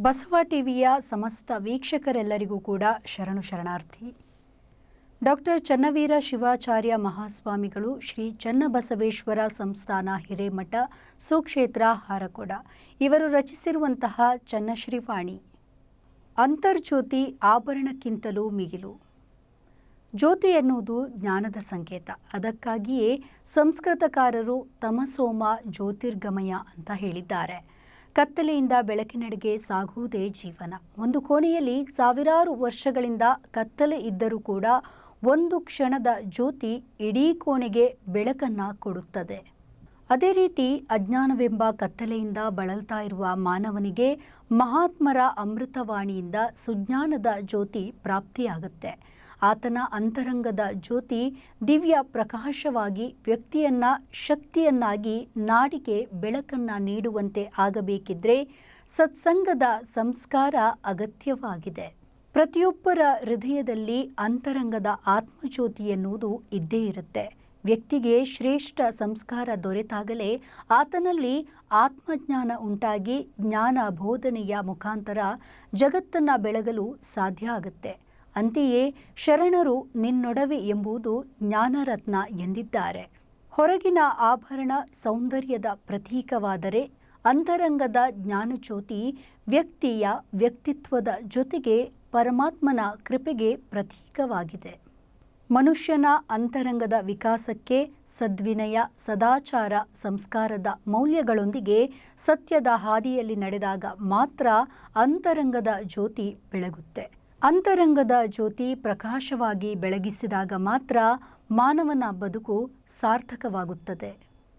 ಬಸವ ಟಿವಿಯ ಸಮಸ್ತ ವೀಕ್ಷಕರೆಲ್ಲರಿಗೂ ಕೂಡ ಶರಣು ಶರಣಾರ್ಥಿ. ಡಾಕ್ಟರ್ ಚನ್ನವೀರ ಶಿವಾಚಾರ್ಯ ಮಹಾಸ್ವಾಮಿಗಳು ಶ್ರೀ ಚನ್ನಬಸವೇಶ್ವರ ಸಂಸ್ಥಾನ ಹಿರೇಮಠ, ಸುಕ್ಷೇತ್ರ, ಹಾರಕೊಡ. ಇವರು ರಚಿಸಿರುವಂತಹ ಚನ್ನಶ್ರೀವಾಣಿ. ಅಂತರ್ಜ್ಯೋತಿ ಆಭರಣಕ್ಕಿಂತಲೂ ಮಿಗಿಲು. ಜ್ಯೋತಿ ಎನ್ನುವುದು ಜ್ಞಾನದ ಸಂಕೇತ. ಅದಕ್ಕಾಗಿಯೇ ಸಂಸ್ಕೃತಕಾರರು ತಮಸೋಮ ಜ್ಯೋತಿರ್ಗಮಯ ಅಂತ ಹೇಳಿದ್ದಾರೆ. ಕತ್ತಲೆಯಿಂದ ಬೆಳಕಿನಡೆಗೆ ಸಾಗುವುದೇ ಜೀವನ. ಒಂದು ಕೋಣೆಯಲ್ಲಿ ಸಾವಿರಾರು ವರ್ಷಗಳಿಂದ ಕತ್ತಲೆ ಇದ್ದರೂ ಕೂಡ ಒಂದು ಕ್ಷಣದ ಜ್ಯೋತಿ ಇಡೀ ಕೋಣೆಗೆ ಬೆಳಕನ್ನು ಕೊಡುತ್ತದೆ. ಅದೇ ರೀತಿ ಅಜ್ಞಾನವೆಂಬ ಕತ್ತಲೆಯಿಂದ ಬಳಲ್ತಾ ಇರುವ ಮಾನವನಿಗೆ ಮಹಾತ್ಮರ ಅಮೃತವಾಣಿಯಿಂದ ಸುಜ್ಞಾನದ ಜ್ಯೋತಿ ಪ್ರಾಪ್ತಿಯಾಗುತ್ತೆ. ಆತನ ಅಂತರಂಗದ ಜ್ಯೋತಿ ದಿವ್ಯ ಪ್ರಕಾಶವಾಗಿ ವ್ಯಕ್ತಿಯನ್ನ ಶಕ್ತಿಯನ್ನಾಗಿ ನಾಡಿಗೆ ಬೆಳಕನ್ನ ನೀಡುವಂತೆ ಆಗಬೇಕಿದ್ರೆ ಸತ್ಸಂಗದ ಸಂಸ್ಕಾರ ಅಗತ್ಯವಾಗಿದೆ. ಪ್ರತಿಯೊಬ್ಬರ ಹೃದಯದಲ್ಲಿ ಅಂತರಂಗದ ಆತ್ಮಜ್ಯೋತಿ ಎನ್ನುವುದು ಇದ್ದೇ ಇರುತ್ತೆ. ವ್ಯಕ್ತಿಗೆ ಶ್ರೇಷ್ಠ ಸಂಸ್ಕಾರ ದೊರೆತಾಗಲೇ ಆತನಲ್ಲಿ ಆತ್ಮಜ್ಞಾನ ಉಂಟಾಗಿ ಜ್ಞಾನ ಬೋಧನೆಯ ಮುಖಾಂತರ ಜಗತ್ತನ್ನು ಬೆಳಗಲು ಸಾಧ್ಯ ಆಗುತ್ತೆ. ಅಂತೆಯೇ ಶರಣರು ನಿನ್ನೊಡವೆ ಎಂಬುದು ಜ್ಞಾನರತ್ನ ಎಂದಿದ್ದಾರೆ. ಹೊರಗಿನ ಆಭರಣ ಸೌಂದರ್ಯದ ಪ್ರತೀಕವಾದರೆ ಅಂತರಂಗದ ಜ್ಞಾನಜ್ಯೋತಿ ವ್ಯಕ್ತಿಯ ವ್ಯಕ್ತಿತ್ವದ ಜೊತೆಗೆ ಪರಮಾತ್ಮನ ಕೃಪೆಗೆ ಪ್ರತೀಕವಾಗಿದೆ. ಮನುಷ್ಯನ ಅಂತರಂಗದ ವಿಕಾಸಕ್ಕೆ ಸದ್ವಿನಯ ಸದಾಚಾರ ಸಂಸ್ಕಾರದ ಮೌಲ್ಯಗಳೊಂದಿಗೆ ಸತ್ಯದ ಹಾದಿಯಲ್ಲಿ ನಡೆದಾಗ ಮಾತ್ರ ಅಂತರಂಗದ ಜ್ಯೋತಿ ಬೆಳಗುತ್ತೆ. ಅಂತರಂಗದ ಜ್ಯೋತಿ ಪ್ರಕಾಶವಾಗಿ ಬೆಳಗಿಸಿದಾಗ ಮಾತ್ರ ಮಾನವನ ಬದುಕು ಸಾರ್ಥಕವಾಗುತ್ತದೆ.